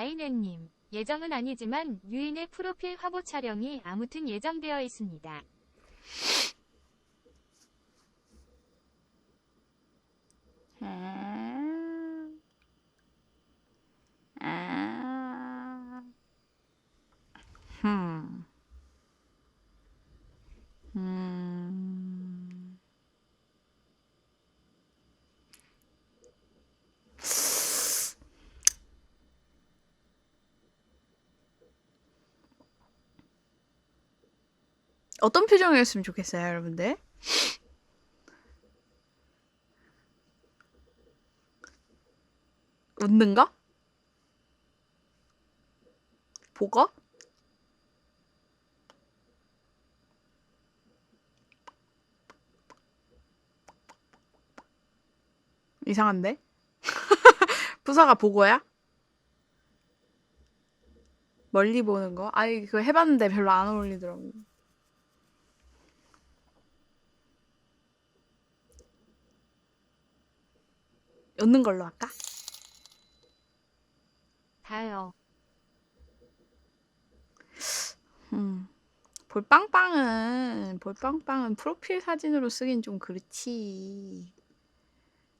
아이네님, 예정은 아니지만 유인의 프로필 화보 촬영이 아무튼 예정되어 있습니다. 어떤 표정이었으면 좋겠어요, 여러분들? 웃는가? 보가? 이상한데? 부사가 보고야? 멀리 보는 거? 아니 그거 해봤는데 별로 안 어울리더라고. 웃는 걸로 할까? 다요. 음. 볼빵빵은 볼빵빵은 프로필 사진으로 쓰긴 좀 그렇지.